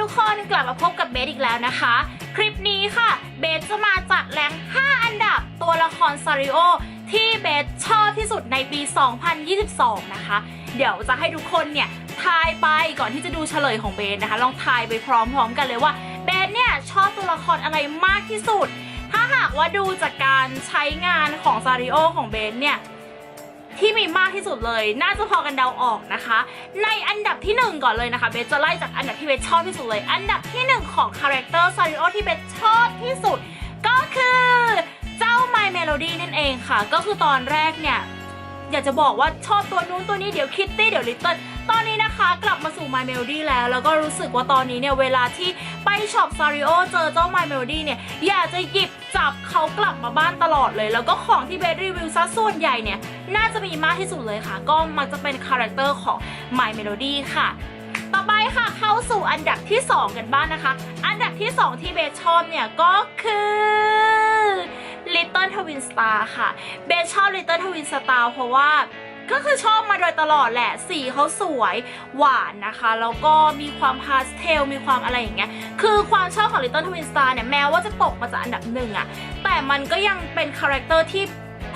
ทุกคนกลับมาพบกับเบสอีกแล้วนะคะ คลิปนี้ค่ะเบสจะมาจัดแรง5 อันดับตัวละครซาริโอที่เบสชอบที่สุดในปี 2022 นะคะ เดี๋ยวจะให้ทุกคนเนี่ยทายไปก่อนที่จะดูเฉลยของเบสนะคะ ลองทายไปพร้อมๆกันเลยว่าเบสเนี่ยชอบตัวละครอะไรมากที่สุด ถ้าหากว่าดูจากการใช้งานของซาริโอของเบสเนี่ย มากที่สุดเลย น่าจะพอกันเดาออกนะคะ ในอันดับที่หนึ่งก่อนเลยนะคะเบสจะไล่จากอันดับที่เบสชอบที่สุดเลย อันดับที่หนึ่งของคาแรคเตอร์ซาริโอที่เบสชอบที่สุด ก็คือเจ้าไมเมโลดี้นั่นเองค่ะ ก็คือตอนแรกเนี่ยอยากจะบอกว่าชอบตัวนู้นตัวนี้เดี๋ยวคิตตี้เดี๋ยวลิตเติ้ล ตอนนี้นะคะกลับมาสู่ My Melody แล้ว แล้วก็รู้สึกว่าตอนนี้เนี่ย เวลาที่ไปช็อปซาริโอเจอเจ้า My Melody เนี่ย อยากจะหยิบจับเขากลับมาบ้านตลอดเลย แล้วก็ของที่เบสรีวิวซะส่วนใหญ่เนี่ย น่าจะมีมากที่สุดเลยค่ะ ก็มักจะเป็นคาแรคเตอร์ของ My Melody ค่ะต่อไปค่ะเข้าสู่อันดับที่ 2 กันบ้างนะคะ อันดับที่ 2 ที่เบสชอบเนี่ยก็คือ Little Twin Star ค่ะ เบสชอบ Little Twin Star เพราะว่า ก็คือชอบมาโดยตลอดแหละ สีเขาสวยหวานนะคะ แล้วก็มีความพาสเทล มีความอะไรอย่างเงี้ย คือความชอบของ Little Twin Star เนี่ย แม้ว่าจะตกมาจากอันดับหนึ่งอะแต่มันก็ยังเป็นคาแรคเตอร์ที่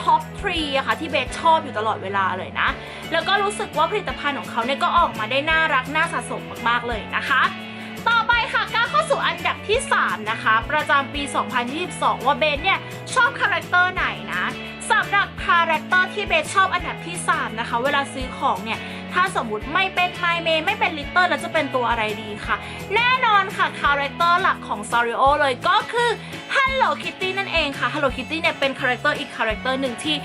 ท็อปทรีอะค่ะที่เบสชอบอยู่ตลอดเวลาเลยนะ แล้วก็รู้สึกว่าผลิตภัณฑ์ของเขาเนี่ยก็ออกมาได้น่ารักน่าสะสมมากๆเลยนะคะต่อไปค่ะก้าวเข้าสู่อันดับที่ 3 นะคะ ประจำปี 2022 ว่าเบสเนี่ย ชอบคาแรคเตอร์ไหนนะ สำหรับคาแรคเตอร์ที่เบสชอบอันดับที่ 3 นะคะ เวลาซื้อของเนี่ย ถ้าสมมติไม่เป็นไมเมไม่เป็นลิตเติ้ลแล้วจะเป็นตัวอะไรดีคะแน่นอนค่ะคาแรคเตอร์หลักของ s a r i o เลยก็คือ Hello Kitty นั่นเองค่ะ Hello Kitty เนี่ยเป็นคาแรคเตอร์อีกคาแรคเตอร์หนึ่งที่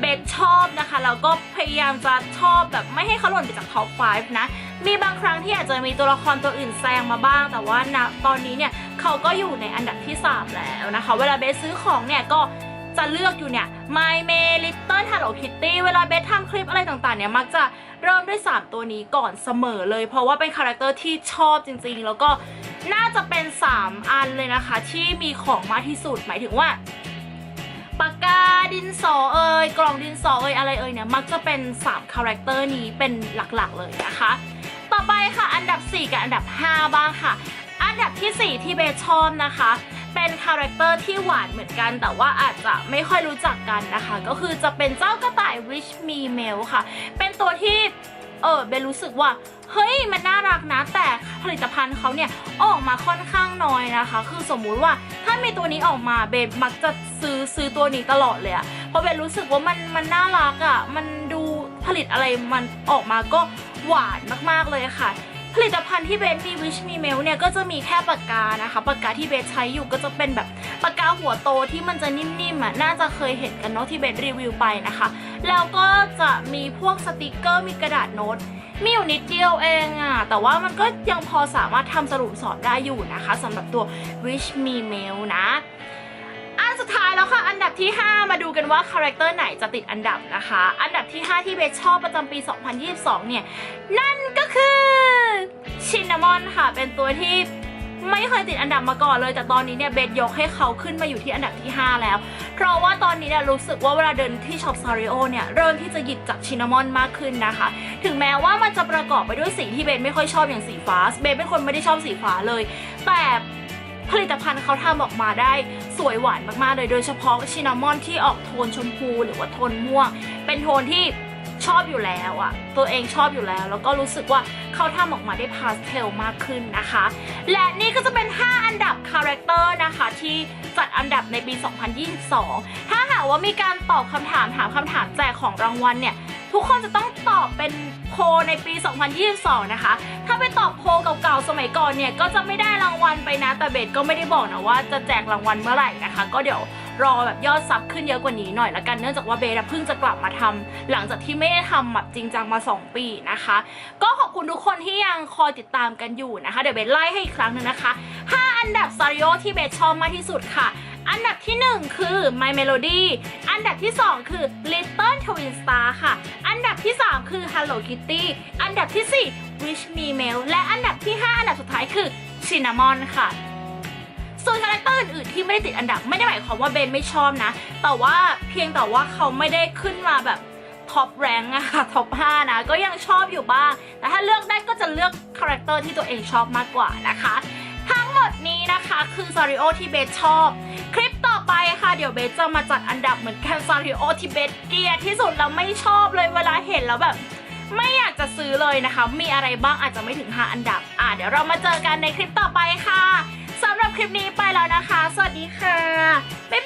เบสชอบนะคะแล้วก็พยายามจะชอบแบบไม่ให้เขาหล่นไปจากท็อป 5 นะ มีบางครั้งที่อาจจะมีตัวละครตัวอื่นแซงมาบ้าง แต่ว่าณตอนนี้เนี่ยเขาก็อยู่ในอันดับที่ 3 แล้วนะคะ เวลาเบสซื้อของเนี่ยก็ จะเลือกอยู่เนี่ย My May Little Hello Kitty เวลาเบสทำคลิปอะไรต่างๆเนี่ย มักจะเริ่มด้วย 3 ตัวนี้ก่อนเสมอเลย เพราะว่าเป็นคาแรคเตอร์ที่ชอบจริงๆ แล้วก็น่าจะเป็น 3 อันเลยนะคะ ที่มีของมากที่สุดหมายถึงว่าปากกาดินสอเอ่ยกล่องดินสอเอ่ยอะไรเอ่ยเนี่ยมักจะเป็น3คาแรคเตอร์นี้เป็นหลักๆเลยนะคะ ต่อไปค่ะอันดับ 4 กับอันดับ 5 บ้างค่ะ อันดับที่ 4 ที่เบสชอบนะคะ เป็นคาแรคเตอร์ที่หวานเหมือนกัน แต่ว่าอาจจะไม่ค่อยรู้จักกันนะคะ ก็คือจะเป็นเจ้ากระต่าย Wish Me Mail ค่ะ เป็นตัวที่เออเบนรู้สึกว่า เฮ้ยมันน่ารักนะ แต่ผลิตภัณฑ์เขาเนี่ยออกมาค่อนข้างน้อยนะคะ คือสมมุติว่าถ้ามีตัวนี้ออกมาเบนมักจะซื้อซื้อตัวนี้ตลอดเลยอะเพราะเบนรู้สึกว่ามันมันน่ารักอะมันดูผลิตอะไรมันออกมาก็หวานมากๆเลยค่ะ ผลิตภัณฑ์ที่เบสมีวิชมีเมลเนี่ยก็จะมีแค่ปากกานะคะปากกาที่เบสใช้อยู่ก็จะเป็นแบบปากกาหัวโตที่มันจะนิ่มๆอะน่าจะเคยเห็นกันเนาะที่เบสรีวิวไปนะคะ แล้วก็จะมีพวกสติกเกอร์มีกระดาษโน้ตมีอยู่นิดเดียวเองอะแต่ว่ามันก็ยังพอสามารถทำสรุปสอบได้อยู่นะคะสำหรับตัว Wish Me Mail นะ อันสุดท้ายแล้วค่ะ อันดับที่ 5 มาดูกันว่าคาแรคเตอร์ไหนจะติดอันดับนะคะ อันดับที่ 5 ที่เบสชอบประจำปี 2022 เนี่ย นั่นก็คือ ชินนามอนค่ะ เป็นตัวที่ไม่เคยติดอันดับมาก่อนเลย แต่ตอนนี้เนี่ยเบสยกให้เขาขึ้นมาอยู่ที่อันดับที่ 5 แล้ว เพราะว่าตอนนี้เนี่ยรู้สึกว่าเวลาเดินที่ช็อปซาริโอเนี่ย เริ่มที่จะหยิบจับชินนามอนมากขึ้นนะคะ ถึงแม้ว่ามันจะประกอบไปด้วยสีที่เบสไม่ค่อยชอบอย่างสีฟ้า เบสเป็นคนไม่ได้ชอบสีฟ้าเลย แต่ผลิตภัณฑ์เขาทำออกมาได้สวยหวานมากๆเลย โดยเฉพาะชินนามอนที่ออกโทนชมพูหรือว่าโทนม่วง เป็นโทนที่ ชอบอยู่แล้วอะตัวเองชอบอยู่แล้ว แล้วก็รู้สึกว่าเขาทำออกมาได้พาสเทลมากขึ้นนะคะ และนี่ก็จะเป็น 5 อันดับคาแรคเตอร์นะคะที่จัดอันดับในปี 2022 ถ้าหากว่ามีการตอบคำถามถามคำถามแจกของรางวัลเนี่ยทุกคนจะต้องตอบเป็นโพในปี 2022 นะคะ ถ้าไปตอบโพเก่าๆ สมัยก่อนเนี่ย ก็จะไม่ได้รางวัลไปนะ แต่เบสก็ไม่ได้บอกนะว่าจะแจกรางวัลเมื่อไหร่นะคะ ก็เดี๋ยว รอแบบยอดซับขึ้นเยอะกว่านี้หน่อยละกันเนื่องจากว่าเบสอะเพิ่งจะกลับมาทำหลังจากที่ไม่ได้ทำแบบจริงจังมา 2 ปีนะคะ ก็ขอบคุณทุกคนที่ยังคอยติดตามกันอยู่นะคะ เดี๋ยวเบสไล่ให้อีกครั้งหนึงนะคะ 5 อันดับซาริโอที่เบสชอบมากที่สุดค่ะอันดับที่ 1 คือ My Melody อันดับที่ 2 คือ Little Twin Star ค่ะ อันดับที่ 3 คือ Hello Kitty อันดับที่ 4 Wish Me Mail และอันดับที่ 5 อันดับสุดท้ายคือ Cinnamon ค่ะ ส่วนคาแรคเตอร์อื่นๆที่ไม่ได้ติดอันดับไม่ได้หมายความว่าเบนไม่ชอบนะ แต่ว่าเพียงแต่ว่าเขาไม่ได้ขึ้นมาแบบท็อปแรงอะค่ะท็อป5นะก็ยังชอบอยู่บ้าง แต่ถ้าเลือกได้ก็จะเลือกคาแรคเตอร์ที่ตัวเองชอบมากกว่านะคะทั้งหมดนี้นะคะคือซาริโอที่เบสชอบ คลิปต่อไปค่ะ เดี๋ยวเบสจะมาจัดอันดับเหมือนกันซาริโอที่เบสเกียดที่สุดแล้วไม่ชอบเลยเวลาเห็นแล้วแบบ ไม่อยากจะซื้อเลยนะคะ มีอะไรบ้างอาจจะไม่ถึง 5 อันดับ อะเดี๋ยวเรามาเจอกันในคลิปต่อไปค่ะ สำหรับคลิปนี้ไปแล้วนะคะ สวัสดีค่ะ บ๊ายบาย